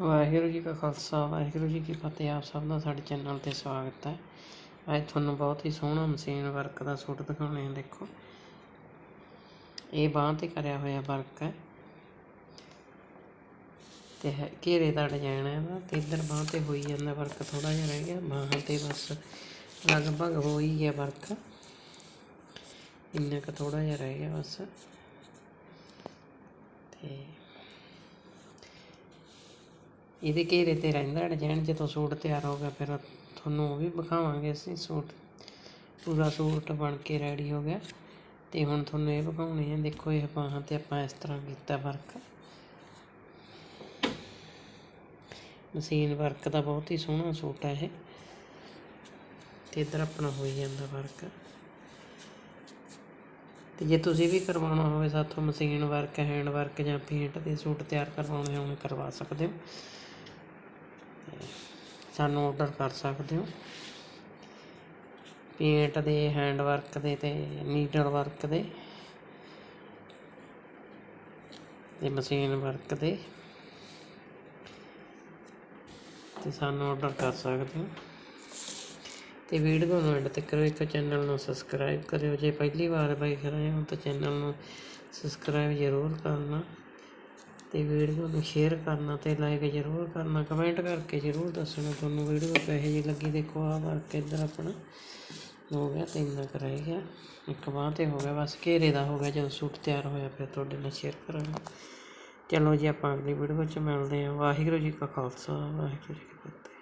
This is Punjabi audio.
ਵਾਹਿਗੁਰੂ ਜੀ ਕਾ ਖਾਲਸਾ, ਵਾਹਿਗੁਰੂ ਜੀ ਕੀ ਫਤਿਹ। ਆਪ ਸਭ ਦਾ ਸਾਡੇ ਚੈਨਲ ਤੇ ਸਵਾਗਤ ਹੈ। ਅੱਜ ਤੁਹਾਨੂੰ ਬਹੁਤ ਹੀ ਸੋਹਣਾ ਮਸ਼ੀਨ ਵਰਕ ਦਾ ਸੂਟ ਦਿਖਾਉਣੇ ਆ, ਦੇਖੋ। ਇਹ ਬਾਂਹ ਤੇ ਕਰਿਆ ਹੋਇਆ ਵਰਕ ਹੈ। ਤੇ ਹੈ, ਘੇਰੇ ਦਾ ਡਿਜ਼ਾਈਨ ਹੈ ਇਹਦਾ ਤੇ ਇੱਧਰ ਬਾਂਹ ਤੇ ਹੋਈ ਜਾਂਦਾ ਵਰਕ ਥੋੜਾ ਜਿਹਾ ਰਹਿ ਗਿਆ। ਬਾਹਾਂ ਤੇ ਬਸ ਲਗਭਗ ਹੋ ਹੀ ਗਿਆ ਵਰਕ। ਇੰਨਾ ਕੁ ਥੋੜਾ ਜਿਹਾ ਰਹਿ ਗਿਆ ਬਸ। ਤੇ ਇਹਦੇ ਘੇਰੇ ਤੇ ਰਹਿੰਦਾ ਡਿਜ਼ਾਈਨ ਜਦੋਂ ਸੂਟ ਤਿਆਰ ਹੋ ਗਿਆ ਫਿਰ ਤੁਹਾਨੂੰ ਉਹ ਵੀ ਵਿਖਾਵਾਂਗੇ ਅਸੀਂ ਸੂਟ। ਪੂਰਾ ਸੂਟ ਬਣ ਕੇ ਰੈਡੀ ਹੋ ਗਿਆ ਤੇ ਹੁਣ ਤੁਹਾਨੂੰ ਇਹ ਵਿਖਾਉਣੇ ਆ। ਦੇਖੋ ਇਹ ਬਾਹਾਂ ਤੇ ਆਪਾਂ ਇਸ ਤਰ੍ਹਾਂ ਕੀਤਾ ਵਰਕ ਮਸ਼ੀਨ ਵਰਕ ਦਾ ਬਹੁਤ ਹੀ ਸੋਹਣਾ ਸੂਟ ਹੈ ਇਹ। ਤੇ ਇੱਧਰ ਆਪਣਾ ਹੋਈ ਜਾਂਦਾ ਵਰਕ ਤੇ ਜੇ ਤੁਸੀਂ ਵੀ ਕਰਵਾਉਣਾ ਹੋਵੇ, ਸਾਥੋਂ ਮਸ਼ੀਨ ਵਰਕ ਹੈਂਡ ਵਰਕ ਜਾਂ ਪੇਂਟ ਦੇ ਸੂਟ ਤਿਆਰ ਕਰਵਾਉਣੇ ਹੋਣ, ਕਰਵਾ ਸਕਦੇ ਹੋ। ਸਾਨੂੰ ਔਡਰ ਕਰ ਸਕਦੇ ਹੋ। ਪੇਂਟ ਦੇ ਹੈਂਡ ਵਰਕ ਦੇ ਤੇ ਨੀਡਲ ਵਰਕ ਦੇ ਤੇ ਮਸ਼ੀਨ ਵਰਕ ਦੇ ਤੇ ਸਾਨੂੰ ਆਰਡਰ ਕਰ ਸਕਦੇ ਹੋ। ਤੇ ਵੀਡੀਓ ਨੂੰ ਐਂਡ ਤੱਕ ਇੱਕ ਚੈਨਲ ਨੂੰ ਸਬਸਕ੍ਰਾਈਬ ਕਰਿਓ। ਜੇ ਪਹਿਲੀ ਵਾਰ ਵੇਖ ਰਹੇ ਹੋ ਤਾਂ ਚੈਨਲ ਨੂੰ ਸਬਸਕ੍ਰਾਈਬ ਜ਼ਰੂਰ ਕਰਨਾ। ਅਤੇ ਵੀਡੀਓ ਨੂੰ ਸ਼ੇਅਰ ਕਰਨਾ ਅਤੇ ਲਾਈਕ ਜ਼ਰੂਰ ਕਰਨਾ। ਕਮੈਂਟ ਕਰਕੇ ਜ਼ਰੂਰ ਦੱਸਣਾ। ਤੁਹਾਨੂੰ ਵੀਡੀਓ ਕਿਹੋ ਜਿਹੀ ਲੱਗੀ ਦੇਖੋ, ਆਹ ਵਰਕ ਇੱਧਰ ਆਪਣਾ ਹੋ ਗਿਆ ਤੇ ਇੰਨਾ ਕੁ ਰਹਿ ਗਿਆ। ਇੱਕ ਬਾਂਹ ਤੇ ਹੋ ਗਿਆ, ਬਸ ਘੇਰੇ ਦਾ ਹੋ ਗਿਆ। ਜਦੋਂ ਸੂਟ ਤਿਆਰ ਹੋਇਆ ਫਿਰ ਤੁਹਾਡੇ ਨਾਲ ਸ਼ੇਅਰ ਕਰਾਂਗਾ। ਚਲੋ ਜੀ, ਆਪਾਂ ਅਗਲੀ ਵੀਡੀਓ 'ਚ ਮਿਲਦੇ ਹਾਂ। ਵਾਹਿਗੁਰੂ ਜੀ ਕਾ ਖਾਲਸਾ, ਵਾਹਿਗੁਰੂ ਜੀ ਕੀ ਫਤਿਹ।